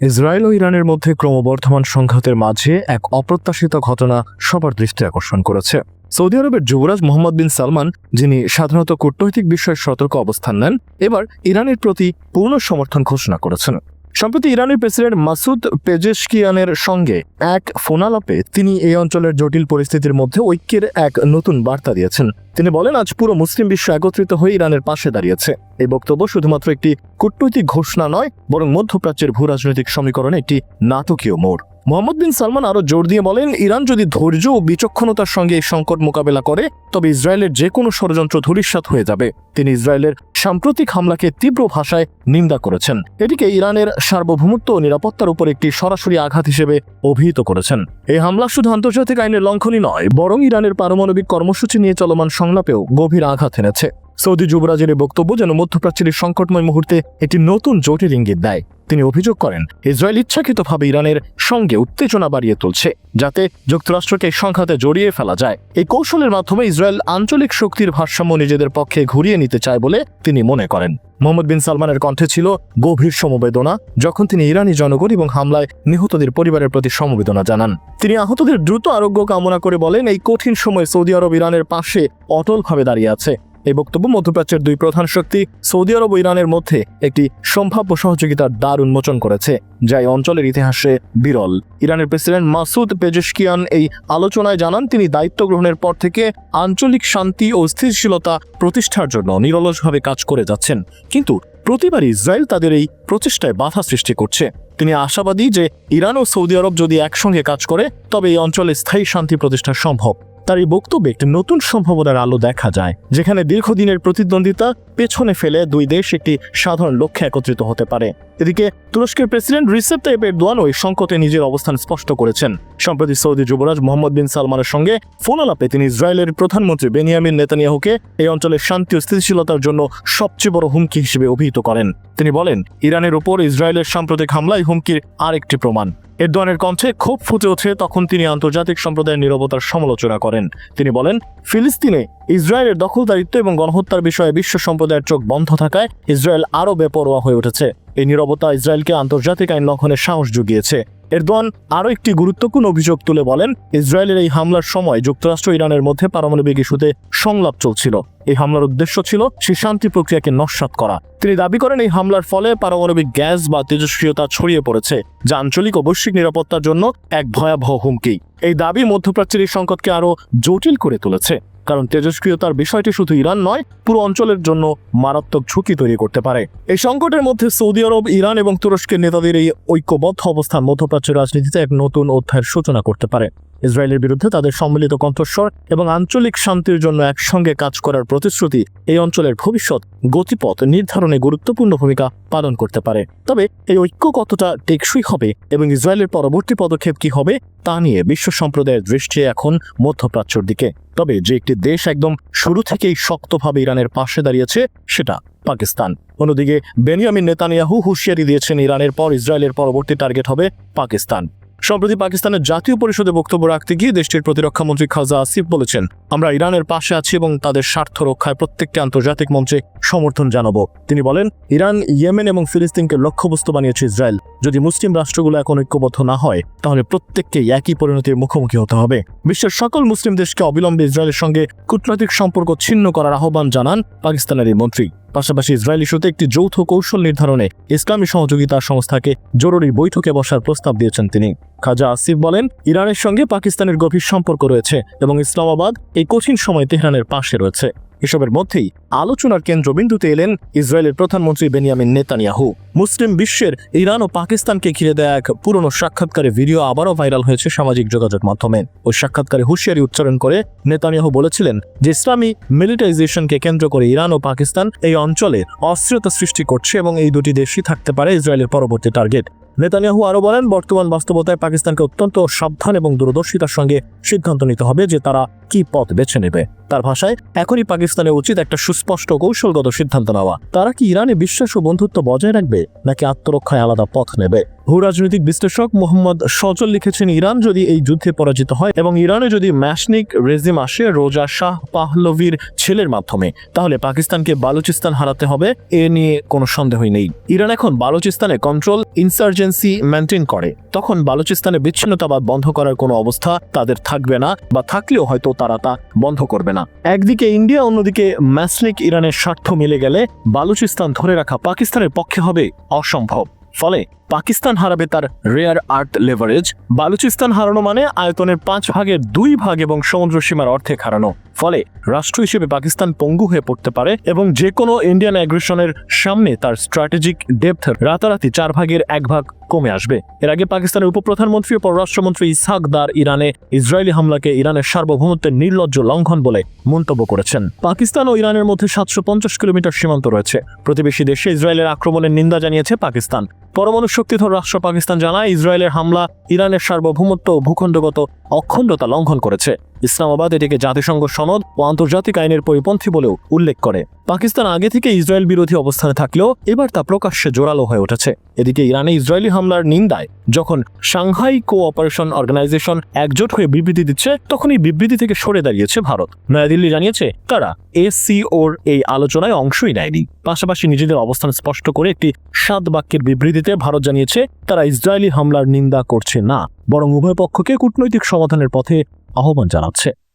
Israel ও ইরানের মধ্যে ক্রমবর্ধমান সংঘাতের মাঝে এক অপ্রত্যাশিত ঘটনা সবার দৃষ্টি আকর্ষণ করেছে। সৌদি আরবের যুবরাজ মোহাম্মদ বিন সালমান, যিনি সাধারণত কূটনৈতিক বিষয়ে সতর্ক অবস্থান নেন, এবার ইরানের প্রতি পূর্ণ সমর্থন ঘোষণা করেছেন। সম্প্রতি ইরানের প্রেসিডেন্ট মাসুদ পেজেশকিয়ানের সঙ্গে এক ফোনালাপে তিনি এই অঞ্চলের জটিল পরিস্থিতির মধ্যে ঐক্যের এক নতুন বার্তা দিয়েছেন। তিনি বলেন, আজ পুরো মুসলিম বিশ্ব একত্রিত হয়ে ইরানের পাশে দাঁড়িয়েছে। এই বক্তব্য শুধুমাত্র একটি কূটনৈতিক ঘোষণা নয়, বরং মধ্যপ্রাচ্যের ভূ রাজনৈতিক সমীকরণে একটি নাটকীয় মোড়। মোহাম্মদ বিন সালমান আরও জোর দিয়ে বলেন, ইরান যদি ধৈর্য ও বিচক্ষণতার সঙ্গে এই সংকট মোকাবেলা করে, তবে ইসরায়েলের যে কোনো ষড়যন্ত্র ধূলিসাৎ হয়ে যাবে। তিনি ইসরায়েলের সাম্প্রতিক হামলাকে তীব্র ভাষায় নিন্দা করেছেন। এটিকে ইরানের সার্বভৌমত্ব ও নিরাপত্তার উপর একটি সরাসরি আঘাত হিসেবে অভিহিত করেছেন। এই হামলা শুধু আন্তর্জাতিক আইনের লঙ্ঘনই নয়, বরং ইরানের পারমাণবিক কর্মসূচি নিয়ে চলমান সংলাপেও গভীর আঘাত এনেছে। সৌদি যুবরাজের বক্তব্য যেন মধ্যপ্রাচ্যের সংকটময় মুহূর্তে একটি নতুন জটিল ইঙ্গিত দেয়। তিনি অভিযোগ করেন, ইসরায়েল ইচ্ছাকৃতভাবে ইরানের সঙ্গে উত্তেজনা বাড়িয়ে তুলছে, যাতে যুক্তরাষ্ট্রকে সংঘাতে জড়িয়ে ফেলা যায়। এই কৌশলের মাধ্যমে ইসরায়েল আঞ্চলিক শক্তির ভারসাম্য নিজেদের পক্ষে ঘুরিয়ে নিতে চায় বলে তিনি মনে করেন। মোহাম্মদ বিন সালমানের কণ্ঠে ছিল গভীর সমবেদনা, যখন তিনি ইরানি জনগণ এবং হামলায় নিহতদের পরিবারের প্রতি সমবেদনা জানান। তিনি আহতদের দ্রুত আরোগ্য কামনা করে বলেন, এই কঠিন সময় সৌদি আরব ইরানের পাশে অটলভাবে দাঁড়িয়ে আছে। এই বক্তব্য মধ্যপ্রাচ্যের দুই প্রধান শক্তি সৌদি আরব ও ইরানের মধ্যে একটি সম্ভাব্য সহযোগিতার দ্বার উন্মোচন করেছে, যা এই অঞ্চলের ইতিহাসে বিরল। ইরানের প্রেসিডেন্ট মাসুদ পেজেশকিয়ান এই আলোচনায় জানান, তিনি দায়িত্ব গ্রহণের পর থেকে আঞ্চলিক শান্তি ও স্থিতিশীলতা প্রতিষ্ঠার জন্য নিরলসভাবে কাজ করে যাচ্ছেন। কিন্তু প্রতিবার ইসরায়েল তাদের এই প্রচেষ্টায় বাধা সৃষ্টি করছে। তিনি আশাবাদী যে ইরান ও সৌদি আরব যদি একসঙ্গে কাজ করে, তবে এই অঞ্চলে স্থায়ী শান্তি প্রতিষ্ঠা সম্ভব। তার এই বক্তব্যে একটি নতুন সম্ভাবনার আলো দেখা যায়, যেখানে দীর্ঘদিনের প্রতিদ্বন্দ্বিতা পেছনে ফেলে দুই দেশ একটি সাধারণ লক্ষ্যে একত্রিত হতে পারে। এদিকে তুরস্কের প্রেসিডেন্ট রিসেপ তাইপ এরদোয়ান ওই সংকটে নিজের অবস্থান স্পষ্ট করেছেন। সম্প্রতি সৌদি যুবরাজ মোহাম্মদ বিন সালমানের সঙ্গে ফোন আলাপে তিনি ইসরায়েলের প্রধানমন্ত্রী বেনিয়ামিন নেতানিয়াহুকে এই অঞ্চলের শান্তি ও স্থিতিশীলতার জন্য সবচেয়ে বড় হুমকি হিসেবে অভিহিত করেন। তিনি বলেন, ইরানের ওপর ইসরায়েলের সাম্প্রতিক হামলায় হুমকির আরেকটি প্রমাণ। এরদোয়ানের কণ্ঠে ক্ষোভ ফুটে ওঠে তখন তিনি আন্তর্জাতিক সম্প্রদায়ের নিরবতার সমালোচনা করেন। তিনি বলেন, ফিলিস্তিনে ইসরায়েলের দখলদারিত্ব এবং গণহত্যার বিষয়ে বিশ্ব সম্প্রদায়ের চোখ বন্ধ থাকায় ইসরায়েল আরও বেপরোয়া হয়ে উঠেছে। এই নিরবতা ইসরায়েলকে আন্তর্জাতিক আইন লঙ্ঘনের সাহস জুগিয়েছে। এরদোয়ান আরও একটি গুরুত্বপূর্ণ অভিযোগ তুলে বলেন, ইসরায়েলের এই হামলার সময় যুক্তরাষ্ট্র ইরানের মধ্যে পারমাণবিক ইস্যুতে সংলাপ চলছিল। এই হামলার উদ্দেশ্য ছিল সে শান্তি প্রক্রিয়াকে নস্যাৎ করা। তিনি দাবি করেন, এই হামলার ফলে পারমাণবিক গ্যাস বা তেজস্ক্রিয়তা ছড়িয়ে পড়েছে, যা আঞ্চলিক ও বৈশ্বিক নিরাপত্তার জন্য এক ভয়াবহ হুমকি। এই দাবি মধ্যপ্রাচ্যের এই সংকটকে আরও জটিল করে তুলেছে। কারণ তেজস্ক্রিয়তার বিষয়টি শুধু ইরান নয়, পুরো অঞ্চলের জন্য মারাত্মক ঝুঁকি তৈরি করতে পারে। এই সংকটের মধ্যে সৌদি আরব, ইরান এবং তুরস্কের নেতাদের এই ঐক্যবদ্ধ অবস্থান মধ্যপ্রাচ্য রাজনীতিতে এক নতুন অধ্যায়ের সূচনা করতে পারে। ইসরায়েলের বিরুদ্ধে তাদের সম্মিলিত কণ্ঠস্বর এবং আঞ্চলিক শান্তির জন্য একসঙ্গে কাজ করার প্রতিশ্রুতি এই অঞ্চলের ভবিষ্যৎ গতিপথ নির্ধারণে গুরুত্বপূর্ণ ভূমিকা পালন করতে পারে। তবে এই ঐক্য কতটা টেকসই হবে এবং ইসরায়েলের পরবর্তী পদক্ষেপ কি হবে তা নিয়ে বিশ্ব সম্প্রদায়ের দৃষ্টি এখন মধ্যপ্রাচ্যর দিকে। তবে যে একটি দেশ একদম শুরু থেকেই শক্তভাবে ইরানের পাশে দাঁড়িয়েছে সেটা পাকিস্তান। অন্যদিকে বেনিয়ামিন নেতানিয়াহু হুঁশিয়ারি দিয়েছেন, ইরানের পর ইসরায়েলের পরবর্তী টার্গেট হবে পাকিস্তান। সম্প্রতি পাকিস্তানের জাতীয় পরিষদে বক্তব্য রাখতে গিয়ে দেশটির প্রতিরক্ষা মন্ত্রী খাজা আসিফ বলেছেন, আমরা ইরানের পাশে আছি এবং তাদের স্বার্থ রক্ষায় প্রত্যেকটি আন্তর্জাতিক মঞ্চে সমর্থন জানাব। তিনি বলেন, ইরান, ইয়েমেন এবং ফিলিস্তিনকে লক্ষ্যবস্তু বানিয়েছে ইসরায়েল। যদি মুসলিম রাষ্ট্রগুলো এখন ঐক্যবদ্ধ না হয়, তাহলে প্রত্যেককে একই পরিণতির মুখোমুখি হতে হবে। বিশ্বের সকল মুসলিম দেশকে অবিলম্বে ইসরায়েলের সঙ্গে কূটনৈতিক সম্পর্ক ছিন্ন করার আহ্বান জানান পাকিস্তানের এই মন্ত্রী। পাশাপাশি ইসরায়েল ইস্যুতে একটি যৌথ কৌশল নির্ধারণে ইসলামী সহযোগিতা সংস্থাকে জরুরি বৈঠকে বসার প্রস্তাব দিয়েছেন তিনি। খাজা আসিফ বলেন, ইরানের সঙ্গে পাকিস্তানের গভীর সম্পর্ক রয়েছে এবং ইসলামাবাদ এই কঠিন সময় তেহরানের পাশে রয়েছে। এসবের মধ্যেই আলোচনার কেন্দ্রবিন্দুতে এলেন ইসরায়েলের প্রধানমন্ত্রী বেনিয়ামিন নেতানিয়াহু। মুসলিম বিশ্বের ইরান ও পাকিস্তানকে ঘিরে দেয়া এক পুরনো সাক্ষাৎকারে ভিডিও আবারও ভাইরাল হয়েছে সামাজিক যোগাযোগ মাধ্যমে। ওই সাক্ষাৎকারে হুঁশিয়ারি উচ্চারণ করে নেতানিয়াহু বলেছিলেন যে, ইসলামী মিলিটাইজেশনকে কেন্দ্র করে ইরান ও পাকিস্তান এই অঞ্চলে অস্থিরতা সৃষ্টি করছে এবং এই দুটি দেশই থাকতে পারে ইসরায়েলের পরবর্তী টার্গেট। নেতানিয়াহু আরও বলেন, বর্তমান বাস্তবতায় পাকিস্তানকে অত্যন্ত সাবধান এবং দূরদর্শিতার সঙ্গে সিদ্ধান্ত নিতে হবে যে তারা কি পথ বেছে নেবে। তার ভাষায় এখনই পাকিস্তানের উচিত একটা সুস্পষ্ট কৌশলগত সিদ্ধান্ত নেওয়া। তারা কি ইরানে বিশ্বাস ও বন্ধুত্ব বজায় রাখবে, নাকি আত্মরক্ষায় আলাদা পথ নেবে? ভূ রাজনৈতিক বিশ্লেষক মোহাম্মদ সজল লিখেছেন, ইরান যদি এই যুদ্ধে পরাজিত হয় এবং ইরানে যদি ম্যাশনিক রেজিম আসে রোজা শাহ পাহলভির ছেলের মাধ্যমে, তাহলে পাকিস্তানকে বালুচিস্তান হারাতে হবে, এ নিয়ে কোনো সন্দেহই নেই। ইরান এখন বালুচিস্তানে কন্ট্রোল ইনসার্জেন্সি মেনটেন করে। তখন বালুচিস্তানে বিচ্ছিন্নতাবাদ বন্ধ করার কোনো অবস্থা তাদের থাকবে না, বা থাকলেও হয়তো তারা তা বন্ধ করবে না। একদিকে ইন্ডিয়া, অন্যদিকে ম্যাসলিক ইরানের স্বার্থ মিলে গেলে বালুচিস্তান ধরে রাখা পাকিস্তানের পক্ষে হবে অসম্ভব। ফলে পাকিস্তান হারাবে তার রেয়ার আর্থ লেভারেজ, বালুচিস্তান হারানো মানে আয়তনের পাঁচ ভাগের দুই ভাগ এবং সমুদ্র সীমার অর্ধেক হারানো। ফলে রাষ্ট্র হিসেবে পাকিস্তান পঙ্গু হয়ে পড়তে পারে এবং যে কোনো ইন্ডিয়ান অ্যাগ্রেশনের সামনে তার স্ট্র্যাটেজিক ডেপথ রাতারাতি চার ভাগের এক ভাগ কমে আসবে। এর আগে পাকিস্তানের উপপ্রধানমন্ত্রী ও পররাষ্ট্রমন্ত্রী ইসহাক দার ইরানে ইসরায়েলি হামলাকে ইরানের সার্বভৌমত্বের নির্লজ্জ লঙ্ঘন বলে মন্তব্য করেছেন। পাকিস্তান ও ইরানের মধ্যে সাতশো পঞ্চাশ কিলোমিটার সীমান্ত রয়েছে। প্রতিবেশী দেশে ইসরায়েলের আক্রমণের নিন্দা জানিয়েছে পাকিস্তান। পরমাণু শক্তিধর রাষ্ট্র পাকিস্তান জানায়, ইসরায়েলের হামলা ইরানের সার্বভৌমত্ব ও ভূখণ্ডগত অখণ্ডতা লঙ্ঘন করেছে। ইসলামাবাদ এটিকে জাতিসংঘ সনদ ও আন্তর্জাতিক আইনের পরিপন্থী বলেও উল্লেখ করে। পাকিস্তান আগে থেকে ইসরায়েল বিরোধী অবস্থানে থাকলেও এবার তা প্রকাশ্যে জোরালো হয়ে উঠেছে। এদিকে ইরানে ইসরায়েলি হামলার নিন্দায় যখন সাংহাই কোঅপারেশন অর্গানাইজেশন একজোট হয়ে বিবৃতি দিচ্ছে তখন এই বিবৃতি থেকে সরে দাঁড়িয়েছে ভারত। নয়াদিল্লি জানিয়েছে তারা এসিওর এই আলোচনায় অংশই নেয়নি। পাশাপাশি নিজেদের অবস্থান স্পষ্ট করে একটি সাত বাক্যের বিবৃতিতে ভারত জানিয়েছে, তারা ইসরায়েলি হামলার নিন্দা করছে না, বরং উভয় পক্ষকে কূটনৈতিক সমাধানের পথে আহ্বান জানাচ্ছে।